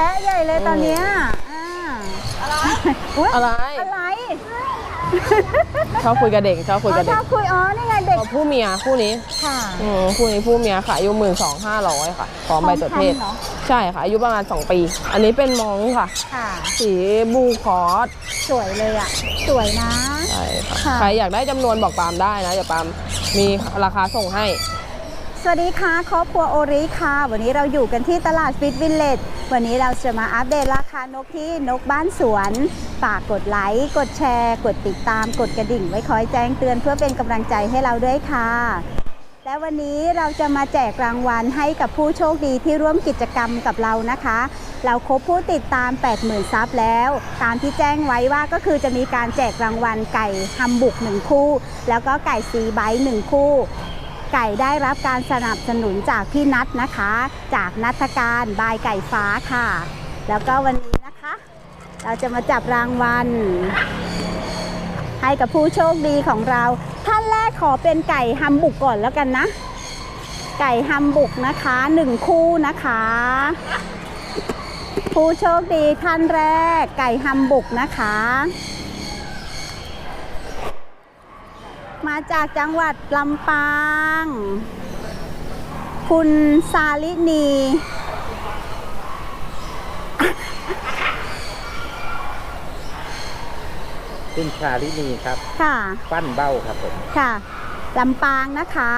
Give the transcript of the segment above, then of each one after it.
แทะใหญ่เลยตอนเนี้ยอ่าอะไรอุ๊ยอะไร อะไรชอบคุยกับเด็กชอบคุยอ๋กัอบชเด็อกบคุยอ๋อนี่ไงเด็กเอาผู้เมียคู่นี้ค่ะ อืมคู่นี้ผู้เมียขายอยู่หมื่นสองห้าร้อยค่ะพร้อมใบตรวจเพศทองคำเหรอ ใช่ค่ะ อายุประมาณ 2 ปี อันนี้เป็นมองค่ะ ค่ะ สีบูคอสสวยเลยอะ สวยนะ ใช่ค่ะ ค่ะ ใครอยากได้จำนวนบอกปาล์มได้นะ เดี๋ยวปาล์มมีราคาส่งให้ สวัสดีค่ะครอบครัวโอริค่ะ วันนี้เราอยู่กันที่ตลาดฟิตวิลเลจวันนี้เราจะมาอัปเดตราคานกที่นกบ้านสวนฝากกดไลค์ กดแชร์ กดติดตาม กดกระดิ่ง ไว้คอยแจ้งเตือนเพื่อเป็นกำลังใจให้เราด้วยค่ะ และวันนี้เราจะมาแจกรางวัลให้กับผู้โชคดีที่ร่วมกิจกรรมกับเรานะคะ เราครบผู้ติดตาม 80,000ซับแล้ว ตามที่แจ้งไว้ว่าก็คือจะมีการแจกรางวัลไก่ฮัมบุกหนึ่งคู่ แล้วก็ไก่ซีไบต์หนึ่งคู่ ไก่ได้รับการสนับสนุนจากพี่นัทนะคะ จากนัทการบายไก่ฟ้าค่ะ แล้วก็วันนี้นะคะ เราจะมาจับรางวัล ให้กับผู้โชคดีของเรา ท่านแรกขอเป็นไก่ฮัมบุกก่อนแล้วกันนะ ไก่ฮัมบุกนะคะหนึ่งคู่นะคะ ผู้โชคดีท่านแรกไก่ฮัมบุกนะคะ มาจากจังหวัดลำปาง คุณซาลินี คุณชาลินีครับ ค่ะ ปั้นเบ้าครับผม ค่ะลำปางนะคะ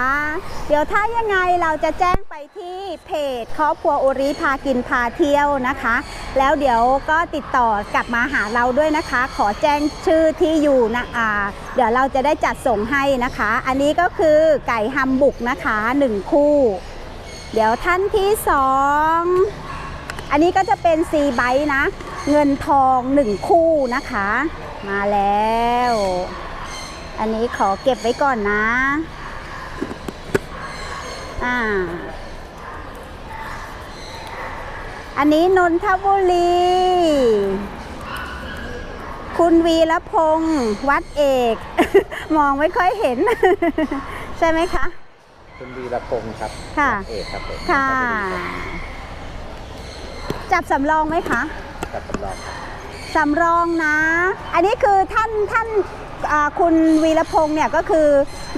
เดี๋ยวถ้ายังไงเราจะแจ้งไป ที่เพจครอบครัวโอริพากินพาเที่ยวนะคะ แล้วเดี๋ยวก็ติดต่อกลับมาหาเราด้วยนะคะ ขอแจ้งชื่อที่อยู่นะอ่าเดี๋ยวเราจะได้จัดส่งให้นะคะ อันนี้ก็คือไก่ฮัมบุกนะคะหนึ่งคู่ เดี๋ยวท่านที่สองอันนี้ก็จะเป็นซีไบนะ เงินทองหนึ่งคู่นะคะ มาแล้ว อันนี้ขอเก็บไว้ก่อนนะ อ่า อันนี้นนทบุรี คุณวีรพงศ์วัดเอก มองไม่ค่อยเห็น ใช่ไหมคะ คุณวีรพงศ์ครับค่ะเอกครับผมค่ะ จับสำรองไหมคะจับสำรองครับสำรองนะ อันนี้คือท่านท่านอ่า คุณวีรพงศ์เนี่ยก็คือ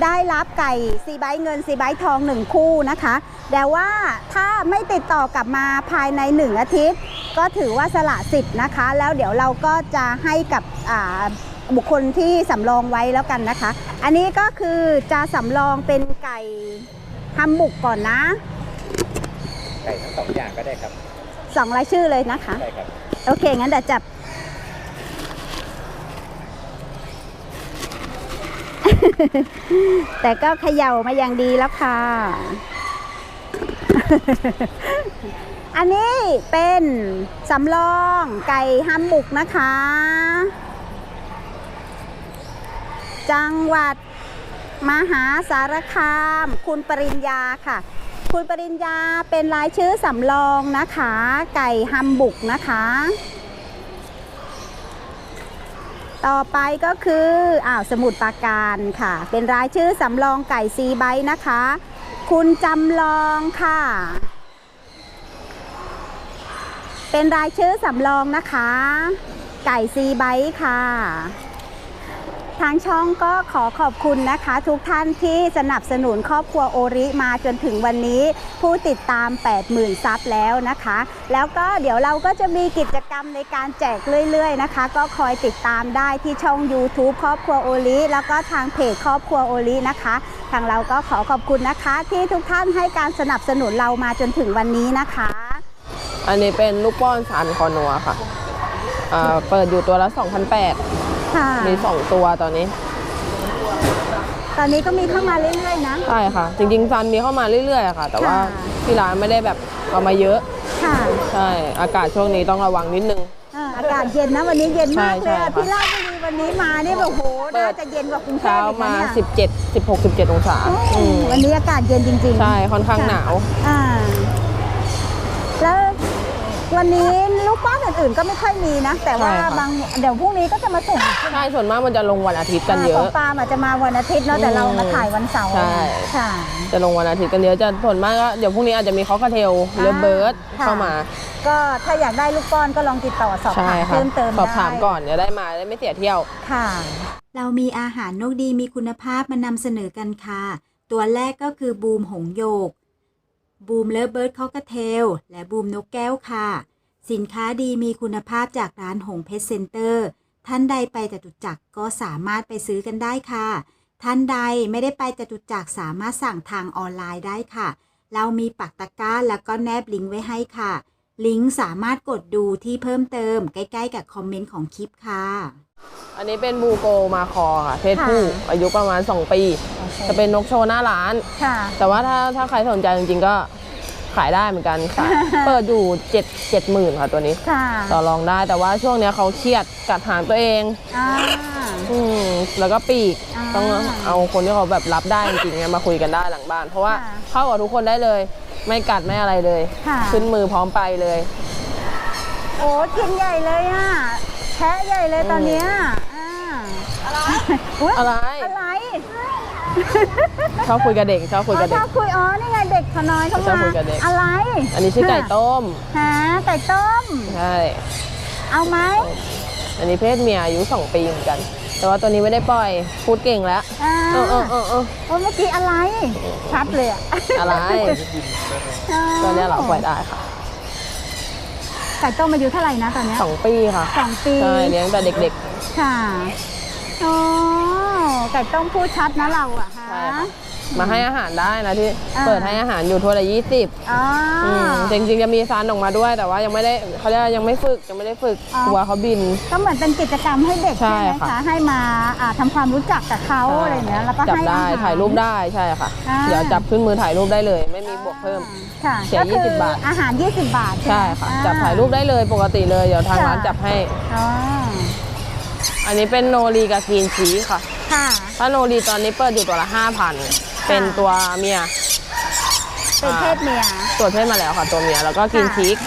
ได้รับไก่ซีไบต์เงินซีไบต์ทองหนึ่งคู่นะคะ แต่ว่าถ้าไม่ติดต่อกลับมาภายในหนึ่งอาทิตย์ ก็ถือว่าสละสิทธิ์นะคะ แล้วเดี๋ยวเราก็จะให้กับอ่าบุคคลที่สำรองไว้แล้วกันนะคะ อันนี้ก็คือจะสำรองเป็นไก่ฮัมบุกก่อนนะ ไก่ทั้งสองอย่างก็ได้ครับสองรายชื่อเลยนะคะ ได้ครับ โอเค งั้นเดี๋ยวจับ แต่ก็เขย่ามาอย่างดีแล้วค่ะ อันนี้เป็นสำรองไก่ฮัมบุกนะคะ จังหวัดมหาสารคาม คุณปริญญาค่ะ คุณปริญญาเป็นรายชื่อสำรองนะคะ ไก่ฮัมบุกนะคะ ต่อไปก็คืออ้าวสมุดปราการค่ะ เป็นรายชื่อสำรองไก่ซีใบนะคะ คุณจำลองค่ะ เป็นรายชื่อสำรองนะคะ ไก่ซีใบค่ะ ทางช่องก็ขอขอบคุณนะคะ ทุกท่านที่สนับสนุนครอบครัวโอริมาจนถึงวันนี้ ผู้ติดตาม 80,000 ซับแล้วนะคะ แล้วก็เดี๋ยวเราก็จะมีกิจกรรมในการแจกเรื่อย ๆ นะคะ ก็คอยติดตามได้ที่ช่อง YouTube ครอบครัวโอริแล้วก็ทางเพจครอบครัวโอรินะคะ ทางเราก็ขอขอบคุณนะคะ ที่ทุกท่านให้การสนับสนุนเรามาจนถึงวันนี้นะคะ อันนี้เป็นลูกป้อนสันคอนัวค่ะอ่าเปิดอยู่ตัวละ2,800 ค่ะ มี2ตัวตอนนี้ ตอนนี้ก็มีเข้ามาเรื่อยๆนะ ใช่ค่ะ จริงๆซันมีเข้ามาเรื่อยๆอะค่ะ แต่ว่าค่ะ ที่ร้านไม่ได้แบบเอามาเยอะ ค่ะใช่ อากาศช่วงนี้ต้องระวังนิดนึง อ่าอากาศเย็นนะวันนี้เย็นมากเลยอะใช่ใช่ ที่ราชบุรีวันนี้มานี่แบบโหเปิดน่าจะเย็นกว่ากรุงเทพเช้าอีกนะมา เนี่ย17 16 17 องศาโอ้อืมวันนี้อากาศเย็นจริงๆ ใช่ค่อนข้างหนาว อ่า แล้ววันนี้ลู กป้อนอื่นๆ ก็ไม่ค่อยมีนะ แต่ว่าใช่ค่ะ บางเดี๋ยวพรุ่งนี้ก็จะมาส่งใช่ไหมใช่ส่วนมากมันจะลงวันอาทิตย์กันเยขอะองปาล์มอาจจะมาวันอาทิตย์เนาะแต่เรามาถ่ายวันเสาร์ใช่ ค่ะ จะลงวันอาทิตย์กันเยอะจะส่วนมากก็เดี๋ยวพรุ่งนี้อาจจะมีคอกเทลเรือเบิร์ดค่ะ เข้ามาก็ถ้าอยากได้ลูกป้อนก็ลองติดต่อสอบใช่ถามค่ะเพิ่มเติมสอบถามได้ก่อนจะได้มาได้ไม่เสียเที่ยว ค่ะ เรามีอาหารนกดีมีคุณภาพมานำเสนอกันค่ะ ตัวแรกก็คือบูมหงโยก บูมเลิฟเบิร์ดคอกเทล และบูมนกแก้วค่ะ สินค้าดีมีคุณภาพจากร้านหงเพชรเซ็นเตอร์ ท่านใดไปจตุจักรก็สามารถไปซื้อกันได้ค่ะ ท่านใดไม่ได้ไปจตุจักรสามารถสั่งทางออนไลน์ได้ค่ะ เรามีปักตะกร้าแล้วก็แนบลิงก์ไว้ให้ค่ะ ลิงก์สามารถกดดูที่เพิ่มเติม ใกล้ๆ กับคอมเมนต์ของคลิปค่ะ อันนี้เป็นบูโกมาคอค่ะ เพศค่ะผู้อายุประมาณ 2 ปี จะเป็นนกโชว์หน้าร้าน ค่ะ แต่ว่าถ้าถ้าใครสนใจจริงๆก็ ขายได้เหมือนกันขายเปิดอยู่เจ็ดเจ็ดหมื่นค่ะตัวนี้ ค่ะ ต่อรองได้แต่ว่าช่วงเนี้ยเขาเครียดกัดหางตัวเอง อ่า อืมแล้วก็ปีกอ่าต้องเอาคนที่เขาแบบรับได้จริงๆเนี่ยมาคุยกันได้หลังบ้าน เพราะว่าค่ะเข้ากับทุกคนได้เลย ไม่กัดไม่อะไรเลย ค่ะ ขึ้นมือพร้อมไปเลย โอ้กินใหญ่เลยอะแพะใหญ่เลยตอนเนี้ยอ่าอะไร อุ๊ยอะไร อะไร ชอบคุยกับเด็กชอบคุยกับอ๋อเด็ชก อบคุยอ๋อนี่ไงเด็กขน้อยเข้าชอบมาคุยกับเด็ก อะไรอันนี้ชื่อไก่ต้มฮะไก่ต้ม ใช่เอาไหมอันนี้เพศเมียอายุสองปีเหมือนกัน แต่ว่าตัวนี้ไม่ได้ปล่อยพูดเก่งแล้วอ่าเออเออเออเออโอ้เมื่อกี้อะไรชัดเลยอะอะไรอ๋อตัวเนี้ยเราปล่อยได้ค่ะไก่ต้มอายุเท่าไหร่นะตอนเนี้ยสองปีค่ะสองปี ใช่เลี้ยงแต่เด็กค่ะอ๋อ ไก่ต้มพูดชัดนะเราอะฮะ ใช่ค่ะๆมาให้อาหารได้นะที่อ่า เปิดให้อาหารอยู่ทั่วละยี่สิบอ๋ออ จริงๆจะมีซานออกมาด้วยแต่ว่ายังไม่ได้เขาเรียกว่ายังไม่ฝึกยังไม่ได้ฝึกอ๋อ กลัวเขาบิน ก็เหมือนเป็นกิจกรรมให้เด็กใช่ใช่ไหมค่ะ คะ ให้มาอ่าทำความรู้จักกับเขาอะไรอย่างเงี้ยแล้วก็จับให้ได้อาหาร ถ่ายรูปได้ใช่ค่ะ อ่า เดี๋ยวจับขึ้นมือถ่ายรูปได้เลย ไม่มีบวกเพิ่ม ค่ะเสียก็คือ20บาท อาหาร 20 บาทใช่ไหมค่ะ อ่ จับถ่ายรูปได้เลยปกติเลยเดี๋ยวทางร้านจับให้ อ๋ออันนี้เป็นโนรีกับกรีนชีสค่ะ ค่ะ ถ้าโนรีตอนนี้เปิดอยู่ตัวละห้าพันเป็นตัวเมียเป็นเพศเมีย ตัวจเพศมาแล้วค่ะตัวเมียแล้วก็กรีนค่ะชีส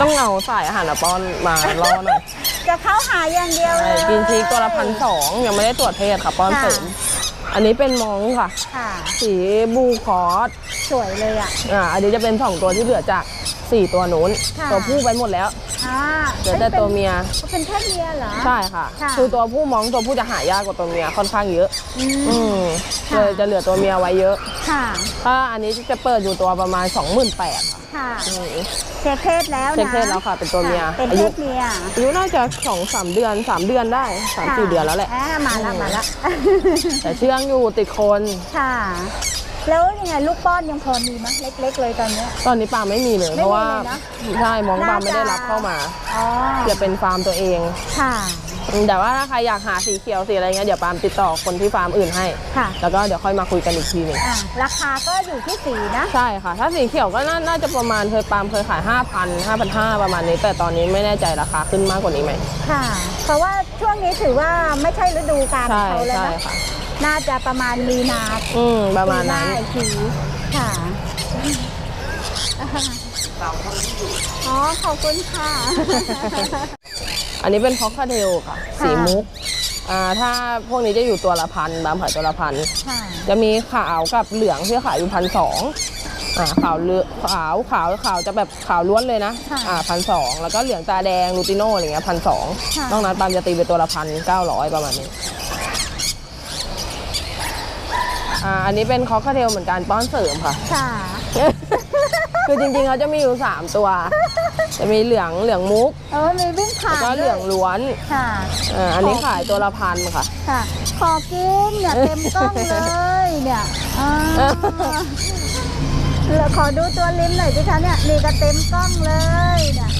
ต้องเอาสายอาหารมาป้อนมาล่อหน่อยจะเข้าหาอย่างเดียวเลใช่ยกรีนชีสตัวละพันสองยังไม่ได้ตรวจเพศค่ะป้อนค่ะ เสริม อันนี้เป็นมองค่ะ ค่ะ สีบูคอสสวยเลยอะ อ่าอันนี้จะเป็นสองตัวที่เหลือจากสี่ตัวนู้นค่ะ ตัวผู้ไปหมดแล้ว อ่าเหลือแต่ตัวเมีย เป็นเพศเมียเหรอ ใช่ค่ะ ค่ะ คือตัวผู้มองตัวผู้จะหายากกว่าตัวเมียค่อนข้างเยอะ อืมอืมค่ะเลยจะเหลือตัวเมียไว้เยอะ ค่ะ ถ้าอันนี้จะเปิดอยู่ตัวประมาณ 28,000 ค่ะค่ะ อืม เช็คเพศแล้วนะเช็คเพศแล้วค่ะเป็นตัวเมียค่ะเป็นอาเพยุ ศเมียอายุน่าจะสองสามเดือนสามเดือนได้สามค่ะสี่เดือนแล้วแหละอ่ามาละมาละ แต่เชื่องอยู่ติดคน ค่ะ แล้วยังไงลูกป้อนยังพอมีมั้ยเล็ก ๆ เลยตอนเนี้ย ตอนนี้ปาไม่มีเลย ไม่มีเพราะว่าเลยนะ ใช่มองปาน่าจะไม่ได้รับเข้ามาอ๋อจะเป็นฟาร์มตัวเองค่ะอืมแต่ว่าถ้าใครอยากหาสีเขียวสีอะไรเงี้ยเดี๋ยวปาล์มติดต่อคนที่ฟาร์มอื่นให้ ค่ะแล้วก็เดี๋ยวค่อยมาคุยกันอีกทีหนึ่งอ่าราคาก็อยู่ที่สีนะ ใช่ค่ะ ถ้าสีเขียวก็น่าน่าจะประมาณเคยปาล์มเคยขาย 5 0 0 0 5,500ประมาณนี้ แต่ตอนนี้ไม่แน่ใจราคาขึ้นมากกว่านี้ไหมค่ะ เพราะว่าช่วงนี้ถือว่าไม่ใช่ฤดูกาลขอใช่งเขาแล้วใช่นะค่ะ น่าจะประมาณมีนาอืมประมาณนั้นปีหอีกทีค่ะอ๋อขอบคุณค่ะ อันนี้เป็นพ็อกคาเทลค่ะ ค่ะ สีมุกอ่าถ้าพวกนี้จะอยู่ตัวละพันบางขายตัวละพันค่ะจะมีขาวกับเหลืองที่ขายอยู่พันสองอ่าขาวเลือขาวขาวขาวจะแบบขาวล้วนเลยนะค่ะอ่าพันสองแล้วก็เหลืองตาแดงลูติโน่อะไรเงี้ยพันสองค่ะ นอกนั้นปาล์มจะตีไปตัวละพันเก้าร้อยประมาณนี้ อ่าอันนี้เป็นคอกคาเทลเหมือนกันป้อนเสริมค่ะ ค่ะ คือจริงๆเขาจะมีอยู่ 3 ตัว จะมีเหลืองเหลืองมุกเออมีวิ่งผ่าแล้วนก็เหลืองด้วยล้วนค่ะ อ่าอันนี้ขายตัวละพันค่ะ ค่ะ ขอกินเนี่ยเต็มกล้องเลยเนี่ยอ่าเหลือขอดูตัวลิ้นหน่อยสิคะเนี่ยนี่ก็เต็มกล้องเลยเนี่ย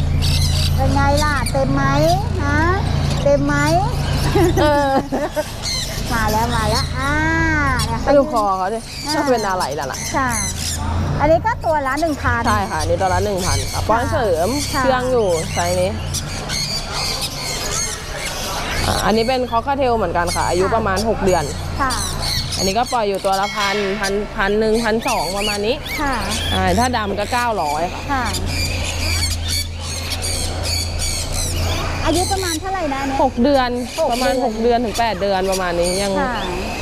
เป็นไงล่ะ เต็มไหมฮะเต็มไหม เออ มาแล้วมาแล้วอ่าเนี่ยให้ดูคอเขาดิอ่าถ้าเป็นอะไรล่ะล่ะค่ะอันนี้ก็ตัวละหนึ่งพัน ใช่ค่ะอันนี้ตัวละหนึ่งพันค่ะป้อนเสริมค่ะเชื่องอยู่ไซส์นี้อ่าอันนี้เป็นคอคาเทลเหมือนกันค่ะ อายุประมาณ 6 เดือน ค่ะ อันนี้ก็ปล่อยอยู่ตัวละพันพันพันหนึ่งพันสองประมาณนี้ค่ะ อ่าถ้าดำก็900ค่ะ ค่ะ อายุประมาณเท่าไหร่นะเนี่ย หกเดือนหกประมาณเดือน หกเดือนถึงแปดเดือนประมาณนี้ยังค่ะ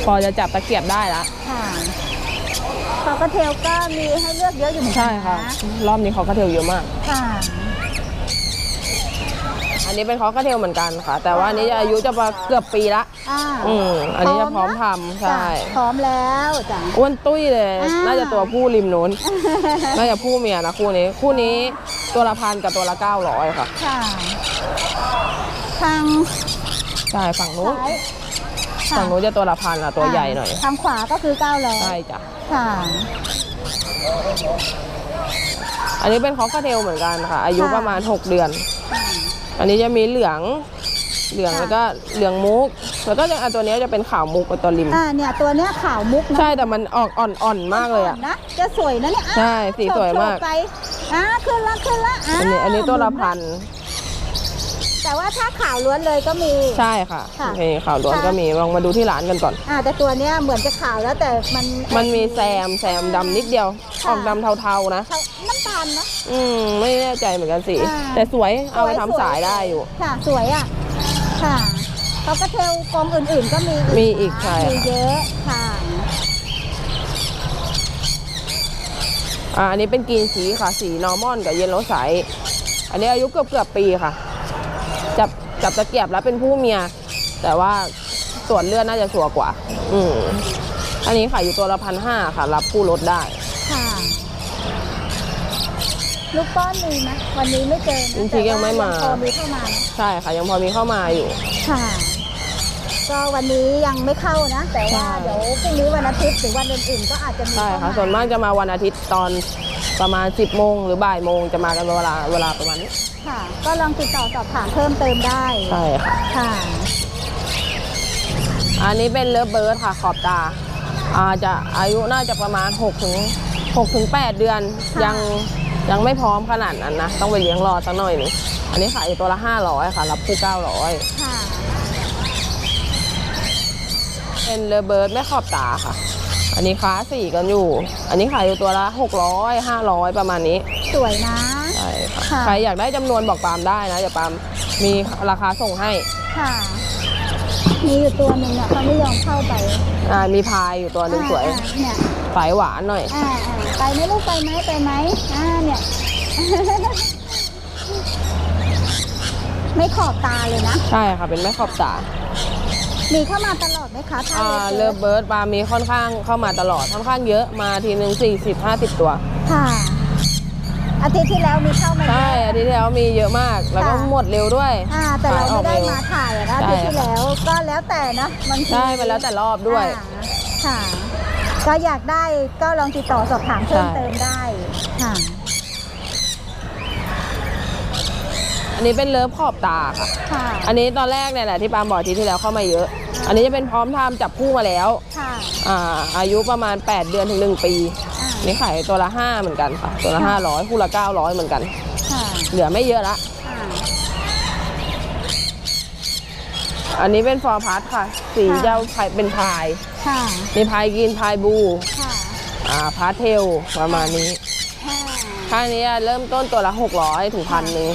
พอจะจับตะเกียบได้ละค่ะคอกระเทลก็มีให้เลือกเยอะอยู่เหมือนกัใช่นค่ะ นะรอบนี้เขากระเทลเยอะมาก ค่ะ อันนี้เป็นคอกระเทลเหมือนกันค่ะ แต่ว่าอันนี้อายุจะมาเกือบปีละ อ่าอืมอันนี้จะพร้อมนะทำใช่ จ้ะพร้อมแล้วจ้ะ อ้วนตุ้ยเลย อ่า น่าจะตัวผู้ริมนู้น น่าจะผู้เมียนะคู่นี้ คู่นี้ตัวละพันกับตัวละเก้าร้อยค่ะ ค่ะ ทางใช่ฝั่งนู้นซ้ายฝั่งนู้นจะตัวละพันอะตัวใหญ่หน่อย ทางขวาก็คือ9ล้อใช่จ้ะ ค่ะ อันนี้เป็นคอกเทลเหมือนกันค่ะ อายุค่ะประมาณ 6 เดือน อันนี้จะมีเหลือง เหลืองค่ะ แล้วก็เหลืองมุก แล้วก็จะอันตัวนี้จะเป็นขาวมุกกับตัวริม อ่าเนี่ยตัวเนี้ยขาวมุกนะใช่แต่มันออกอ่อนๆมากเลยอะ นะจะสวยนะเนี่ยอะใช่สีสวยมากโชไปอ่าขึ้นละขึ้นละาอันนี้อันนี้ตัวละพัน แต่ว่าถ้าขาวล้วนเลยก็มี ใช่ค่ะค่ะโอเคขาวล้วนค่ะ ก็มีลองมาดูที่ร้านกันก่อน อ่าแต่ตัวเนี้ยเหมือนจะขาวแล้วแต่มัน มันมีแซมแซมดำนิดเดียว ค่ะ ออกดำเทาๆนะ เขาน้ำตาลนะ อืมไม่แน่ใจเหมือนกันสิ อ่า แต่สวยเอาไปสวยทำสายได้อยู่ ค่ะ สวยอะ ค่ะเขากระเทลกองอื่นๆก็มีมีอีกใช่มีค่ะเยอะค่ะ อ่าอันนี้เป็นกรีนสีค่ะ สีนอร์มอนกับเยลโลไซส์อันนี้อายุเกือบเกือบๆปีค่ะ จับจับตะเกียบแล้วเป็นผู้เมีย แต่ว่าตรวจเลือดน่าจะชัวร์กว่า อืมอันนี้ขายอยู่ตัวละพันห้าค่ะ รับผู้ลดได้ ค่ะ ลูกป้อนมีไหมวันนี้ไม่เจอนะจริงๆยังไม่มา แต่ว่พอมีเข้ามานะใช่ค่ะ ยังพอมีเข้ามาอยู่ ค่ะ ก็วันนี้ยังไม่เข้านะ แต่ว่าใช่ เดี๋ยวพรุ่งนี้วันอาทิตย์หรือวันอื่นๆก็อาจจะมีใช่เข้าค่ะ มาส่วนมากจะมาวันอาทิตย์ตอน ประมาณ 10โมงหรือบ่ายโมงจะมากันเวลาเวลาประมาณนี้ ค่ะ ก็ลองติดต่อสอบถามเพิ่มเติมได้ใช่ค่ะ ค่ะ อันนี้เป็นเลิฟเบิร์ดค่ะขอบตาอาจะอายุน่าจะประมาณ6ถึง6ถึง8เดือนค่ะยังยังไม่พร้อมขนาดนั้นนะ ต้องไปเลี้ยงรอสักหน่อยหนึงอันนี้ขายอยู่ตัวละ 500 ค่ะ รับผู้900 ค่ะ เป็นเลิฟเบิร์ดไม่ขอบตาค่ะ อันนี้ค้าสี่กันอยู่ อันนี้ขายอยู่ตัวละ600 500 ประมาณนี้สวยนะ ใช่ค่ะค่ะ ใครอยากได้จำนวนบอกปาล์มได้นะเดี๋ยวปาล์มมีราคาส่งให้ค่ะ มีอยู่ตัวหนึ่งอะเขาไม่ยอมเข้าไปอ่ามีพายอยู่ตัวหนึ่งสวยอ่าอ่าเนี่ยสายหวานหน่อย อ่าอ่าไปไหมลูกไปไหมไปไหมอ่าเนี่ย ไม่ขอบตาเลยนะ ใช่ค่ะเป็นแม่ขอบตา มีเข้ามาตลอดไหมคะถ้าอ่าเลิเลิฟฟเบิร์ดเบิร์ดปาล์มมีค่อนข้างเข้ามาตลอดค่อนข้างเยอะมาทีหนึ่ง40 50 ตัวค่ะ อาทิตย์ที่แล้วมีเข้ามาใช่เยอะอาทิตย์ที่แล้วมีเยอะมาก แล้วก็ค่ะ หมดเร็วด้วย อ่าแต่เราไม่ได้มาถ่ายอะนะอาใช่ทิตย์ที่แล้วก็แล้วแต่นะบางทีใช่มันแล้วแต่รอบด้วย อ่าค่ะ ก็อยากได้ก็ลองติดต่อสอบถามเพิ่มใช่ เติมได้ค่ะ อันนี้เป็นเลิฟขอบตาค่ะ ค่ะ อันนี้ตอนแรกเนี่ยแหละที่ปาล์มบอกอาทิตย์ที่แล้วเข้ามาเยอะ อันนี้จะเป็นพร้อมทำจับคู่มาแล้ว ค่ะอ่าอายุประมาณ 8 เดือนถึง 1 ปี อ่าอันนี้ขายตัวละ 5 เหมือนกันค่ะ ตัวละค่ะ500 คู่ละ 900 เหมือนกัน ค่ะเหลือไม่เยอะละค่ะอันนี้เป็นฟอร์พัสค่ะ สีค่ะเจ้าพายเป็นพาย ค่ะมีพายกรีนพายบลูค่ะอ่าพาสเทลประมาณนี้ ค่ะ ค่านี้เริ่มต้นตัวละ 600 ถึงพันหนึ่ง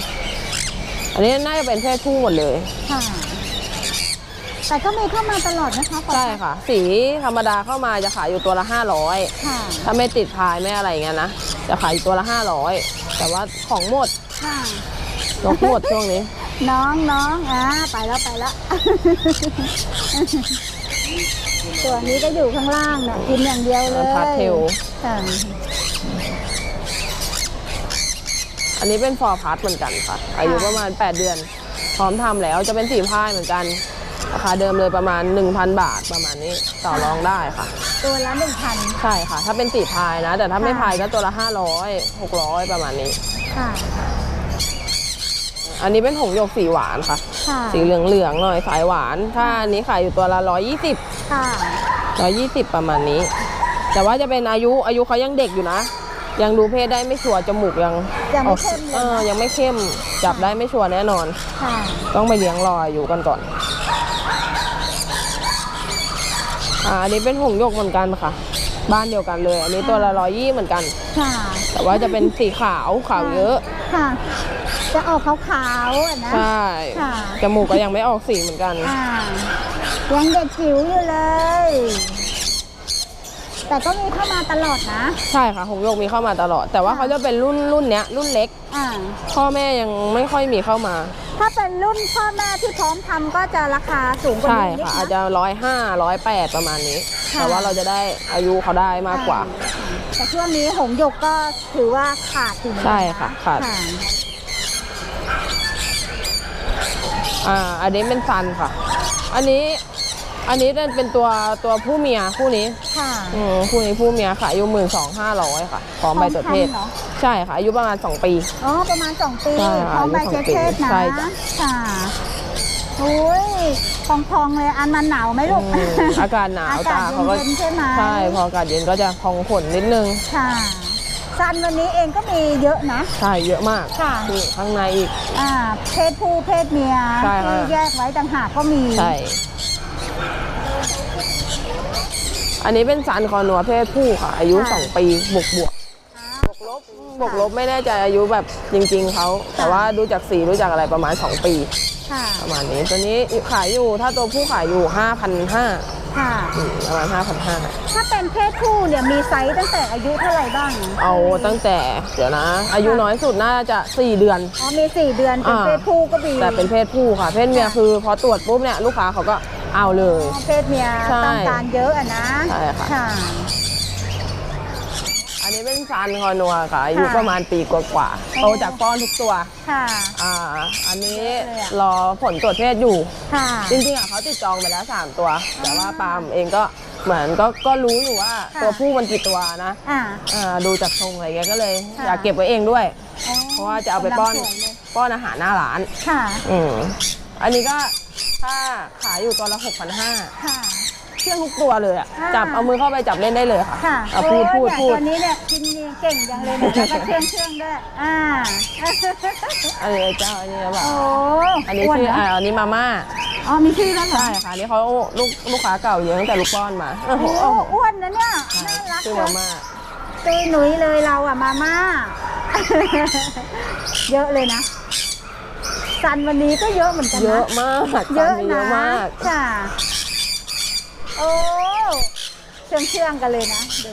อันนี้น่าจะเป็นเพศผู้หมดเลย ค่ะ แต่ก็มีเข้ามาตลอดนะคะใช่ค่ะ สีธรรมดาเข้ามาจะขายอยู่ตัวละ 500 ค่ะ ถ้าไม่ติดพายไม่อะไรอย่างเงี้ยนะ จะขายอยู่ตัวละ 500 แต่ว่าของหมดค่ะนกหมดช่วงนี้ น้องน้องอ่าไปแล้วไปแล้ว ตัวนี้ก็อยู่ข้างล่างน่ะกินอย่างเดียวเลยพาสเทลค่ะ อันนี้เป็นฟอร์พัสเหมือนกันค่ะ อายุประมาณ 8 เดือน พร้อมทำแล้วจะเป็นสีพายเหมือนกันราคาเดิมเลยประมาณ 1,000 บาทประมาณนี้ต่อรองได้ค่ะ ตัวละหนึ่งพันใช่ค่ะ ถ้าเป็นสีพายนะ แต่ถ้าไม่ค่ะพายก็ตัวละ 500 600 ประมาณนี้ค่ะอันนี้เป็นผงหยกสีหวานค่ะค่ะสีเหลืองๆหน่อยสายหวาน ถ้าอันนี้ขายอยู่ตัวละ 120ค่ะ120 ประมาณนี้ แต่ว่าจะเป็นอายุอายุเขายังเด็กอยู่นะ ยังดูเพศได้ไม่ชัวร์จมูกยังยังไม่เข้มเลเอยอนะยังไม่เข้มจับได้ไม่ชัวร์แน่นอน ค่ะต้องไปเลี้ยงรออายู่กันก่อน อ่าอันนี้เป็นหงส์หยกเหมือนกันค่ะ บ้านเดียวกันเลย อันนี้ตัวละร้อยยี่เหมือนกัน ค่ะแต่ว่าจะเป็นสีขาวขาวเยอะ ค่ะ จะออกขาวๆอะนะ ใช่ ค่ะ จมูกก็ยังไม่ออกสีเหมือนกัน อ่ายังเด็กจิ๋วอยู่เลย แต่ก็มีเข้ามาตลอดนะ ใช่ค่ะหงส์โยกมีเข้ามาตลอด แต่ว่าเขาจะเป็นรุ่นรุ่นเนี้ยรุ่นเล็ก อ่า พ่อแม่ยังไม่ค่อยมีเข้ามาถ้าเป็นรุ่นพ่อแม่ที่พร้อมทำก็จะราคาสูงกว่าใช่นี้นิดค่ะนอาจจะร้อยห้าร้อยแปดประมาณนี้ ค่ะ แต่ว่าเราจะได้อายุเขาได้มากกว่า แต่ช่วงนี้หงส์หยกก็ถือว่าขาดอยู่เหมือนกันนใช่ค่ะขาด อ่าอันนี้เป็นซันค่ะ อันนี้ อันนี้เป็นตัวตัวผู้เมียคู่นี้ค่ะ อืมคู่นี้ผู้เมียขายอยู่หมื่นสองห้าร้อยค่ะพร้อมใบตรวจเพศพร้อมทำเหรอ ใช่ค่ะอายุประมาณสองปี อ๋อ ประมาณ 2 ปีใช่ค่ะพร้อมใบอายุเช็คสองปีเพศนะใช่จ้ะ ค่ะโอ้ยพองๆเลยอันมันหนาวไหมลูก อืมอากาศหนาวอากาศตาเขาก็เย็นๆใช่ไหม ใช่พออากาศเย็นก็จะพองขนนิดนึง ค่ะซันวันนี้เองก็มีเยอะนะ ใช่เยอะมากค่ะ นี่ข้างในอีก อ่าเพศผู้เพศเมียใช่ค่ะที่แยกไว้ต่างหากก็มี ใช่ อันนี้เป็นซันคอนัวเพศผู้ค่ะ อายุค่ะ2ปีบวกบวกบวกลบบวกลบไม่แน่ใจอายุแบบจริง ๆเขาแต่ว่าดูจากสีรู้จักอะไรประมาณ 2 ปีค่ะประมาณนี้ตัวนี้ขายอยู่ถ้าตัวผู้ขายอยู่5,500ค่ะอืมประมาณ5,500ถ้าเป็นเพศผู้เนี่ยมีไซส์ตั้งแต่อายุเท่าไหร่บ้าง เอาตั้งแต่เดี๋ยวนะ อายุน้อยสุดน่าจะ 4 เดือนอ๋อมี 4 เดือนเป็นอ่าเพศผู้ก็มีแต่เป็นเพศผู้ค่ะ เพศเมียค่ะคือพอตรวจปุ๊บเนี่ยลูกค้าเขาก็ เอาเลยอ๋อเพศเมียใช่ต้องการเยอะอะนะใช่ค่ะค่ะอันนี้เป็นซันคอนัวค่ะอายุค่ะประมาณปีกว่าๆโตจากป้อนทุกตัว ค่ะ อ่า อันนี้เยอะเลยอะ รอผลตรวจเพศอยู่ ค่ะ จริงๆอะเขาติดจองไปแล้ว 3 ตัว แต่ว่าปาล์มเองก็เหมือนก็ก็รู้อยู่ว่าค่ะ ตัวผู้มันกี่ตัวนะอ่า อ่าดูจากทรงอะไรเงี้ยก็เลย ค่ะ อยากเก็บไว้เองด้วยอ๋อเพราะว่าจะเอาไปป้อนกำลังสวยเลยป้อนอาหารหน้าร้าน ค่ะ อืมอันนี้ก็ ถ้าขายอยู่ตัวละ6,500ค่ะ เชื่องทุกตัวเลยอะ ค่ะ จับเอามือเข้าไปจับเล่นได้เลยค่ะค่ะเอาพูดพูด โอ้พูดเนี่ยตัวนี้เนี่ยกินเก่งจังเลยเนี่ยแล้วก็เชื่องเชื่องๆด้วย อ่า อันนี้เจ้าอันนี้แบบโอ้อันนี้วชื่อนะอ่าอันนี้มาม่าอ๋อมีชื่อแล้วเหรอใช่ค่ะอันนี่เขาลูกลูกค้าเก่าเยอะตั้งแต่ลูกป้อนมาโอ้โหโอ้อ้วนนะเนี่ยน่ารักชื่อเลมายม่าตีหนุยเลยเราอะมาม่า เยอะเลยนะ ซันวันนี้ก็เยอะเหมือนกันเยนะอะมากเยอะตนนี้นะเยอะมาก ค่ะ โอ้เชื่องเชื่องๆกันเลยนะดู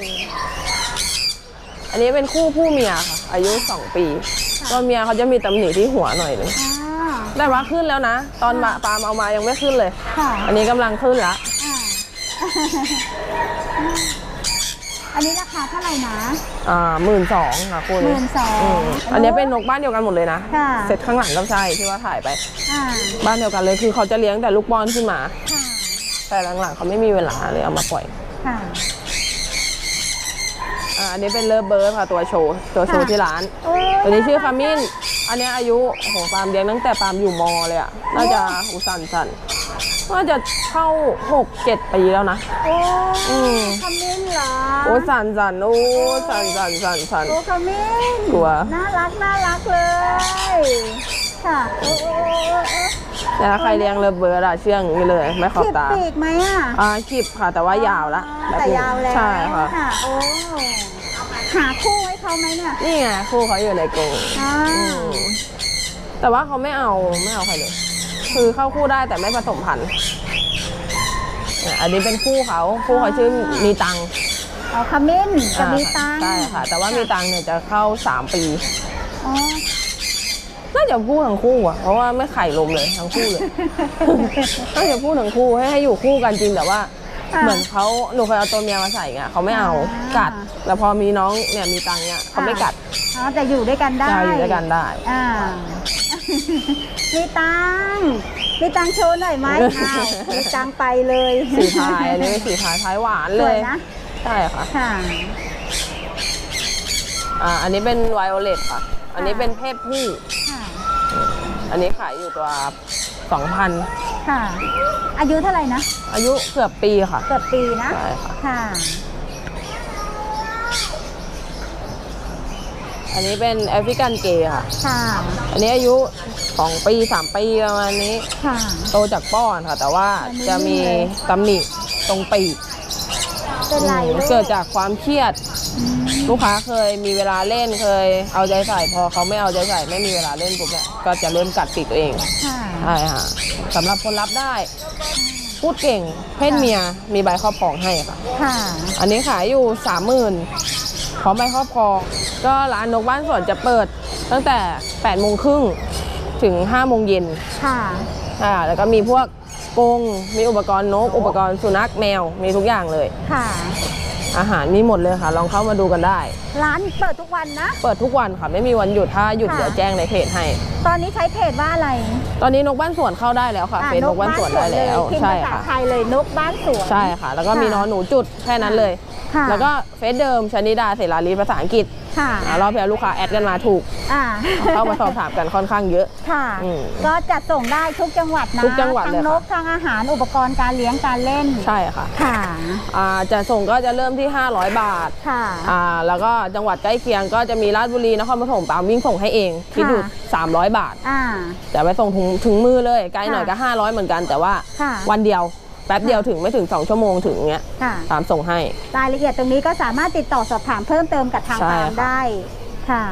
อันนี้เป็นคู่ผู้เมียค่ะ อายุ 2 ปีค่ะ ตัวเมียเขาจะมีตำหนิที่หัวหน่อยนึงอ่าแต่ว่าขึ้นแล้วนะ ตอนมาปาล์มเอามายังไม่ขึ้นเลย ค่ะอันนี้กำลังขึ้นละ อ่า อันนี้ราคาเท่าไหร่นะอ่าหมื่นสองค่ะคุณ12,000อันนี้เป็นนกบ้านเดียวกันหมดเลยนะค่ะเสร็จข้างหลังก็ใช่ที่ว่าถ่ายไป อ่าบ้านเดียวกันเลยคือเขาจะเลี้ยงแต่ลูกบอลขึ้นมา ค่ะแต่หลังๆเขาไม่มีเวลาเลยเอามาปล่อยค่ะอ่าอันนี้เป็นเลิฟเบิร์ดค่ะตัวโชว์ตัวโชว์ค่ะที่ร้าน โอ้ตัวนี้ชื่อคามินอันนี้อายุโอ้โหปาล์มเลี้ยงตั้งแต่ปาล์มอยู่มอเลยอะน่าจะอุสันสัน น่าจะเข้าหกเจ็ดปีแล้วนะ โอ้อืม ขมิ้นเหรอโอ้สันสันโอ้สันสันสันสันโอ้ขมิ้นกลัว น่ารักน่ารักเลย ค่ะโอ้โอ้โอ้โอ้แต่ถ้าใครเลี้ยงเลิฟเบิร์ดอะเชื่องอย่างนี้เลย ไม่ขอบขีบตา ปีกไหมอะ อ่าคลิปค่ะ แต่ว่ายาวละอ๋อแต่ยาวแล้วใช่ค่ะ โอ้หาคู่ให้เขาไหมเนี่ยนี่ไงคู่เขาอยู่ในกรงอ่าอืมแต่ว่าเขาไม่เอาไม่เอาใครเลย คือเข้าคู่ได้แต่ไม่ผสมพันธุ์เนี่ยอันนี้เป็นคู่เขาคู่เขาชื่อมีตังค์เอาขมิ้นกับมีตังใช่ค่ะ แต่ว่ามีตังค์เนี่ยจะเข้า 3 ปีอ๋อน่าจะพูดทั้งคู่อะเพราะว่าไม่ไข่ลมเลยทั้งคู่เลยน่าจะพูดทั้งคู่ให้ให้อยู่คู่กันจริงแต่ว่าค่ะเหมือนเขาหนูเคยเอาตัวเมียมาใส่ไงเขาไม่เอาอ่ากัดแล้วพอมีน้องเนี่ยมีตังค์เนี่ยเขาไม่กัดอ๋อแต่อยู่ด้วยกันได้จะอยู่ด้วยกันได้อ่า มีตังมีตังโชว์หน่อยไหมอ้าวมีตังไปเลยสีพายอันนี้เป็นสีพายท้ายหวานสเลวยยนะใช่ค่ะค่ะ อ่าอันนี้เป็นไวโอเลตค่ะ อันนี้เป็นเพศผู้ ค่ะอันนี้ขายอยู่ตัวสองพันค่ะ อายุเท่าไหร่นะอายุเกือบปีค่ะ เกือบปีนะ ใช่ค่ะ ค่ะ อันนี้เป็นแอฟริกันเกย์ค่ะ ค่ะ อันนี้อายุสองปีสามปีประมาณนี้ ค่ะ โตจากป้อนค่ะ แต่ว่าอันนี้จะมีตำหนิตรงปีกเป็นไรลูกเกิดจากความเครียดอืมลูกค้าเคยมีเวลาเล่นเคย เอาใจใส่พอเขาไม่เอาใจใส่ไม่มีเวลาเล่นปุ๊บเนี่ยก็จะเริ่มกัดปีกตัวเองค่ะ ใช่ค่ะสำหรับคนรับได้ พูดเก่งเพศเมียมีใบครอบครองให้ค่ะ ค่ะ อันนี้ขายอยู่สามหมื่นพร้อมใบครอบครอง ก็ร้านนกบ้านสวนจะเปิดตั้งแต่8ปดโมงครึ่งถึง5้าโมงเย็นค่ะอ่าแล้วก็มีพวกกรงมีอุปกรณ์นก อุปกรณ์สุนัขแมวมีทุกอย่างเลย ค่ะ อาหารมีหมดเลยค่ะ ลองเข้ามาดูกันได้ร้านเปิดทุกวันนะ เปิดทุกวันค่ะ ไม่มีวันหยุดถ้าหยุดค่ะ เดี๋ยวแจ้งในเพจให้ ตอนนี้ใช้เพจว่าอะไรตอนนี้นกบ้านสวนเข้าได้แล้วค่ะอะเป็นนกบ้านสวนได้แล้ว พิมพ์ใช่ภาษาค่ะ ไทยเลยนกบ้านสวน ใช่ค่ะ แล้วก็มีค่ะนอนหนูจุดแค่นั้นเลย ค่ะแล้วก็เฟซเดิมชนิดาเสราลีภาษาอังกฤษค่ะอ่ารอบที่แล้วลูกค้าแอดกันมาถูก อ่าเข้ามาสอบถามกันค่อนข้างเยอะ ค่ะ อืมก็จัดส่งได้ทุกจังหวัดนะทุกจังหวัดทั้เลยงนค่ะ กทั้งอาหารอุปกรณ์การเลี้ยงการเล่นใช่ค่ะค่ะ อ่าจะส่งก็จะเริ่มที่ 500 บาทค่ะ อ่าแล้วก็จังหวัดใกล้เคียงก็จะมีราชบุรีนครปฐมปามวิ่งส่งให้เองคิดดูค่ะ300 บาท อ่า แต่ไปส่งถึงถึงมือเลยไกลหน่อยก็ค่ะ500 เหมือนกัน แต่ว่าค่ะวันเดียวแป๊บเดียวถึงไม่ถึง 2 ชั่วโมงถึงเงี้ยค่ะ ตามส่งให้ รายละเอียดตรงนี้ก็สามารถติดต่อสอบถามเพิ่มเติมกับทางใช่ฟาร์มค่ะ ได้ค่ะ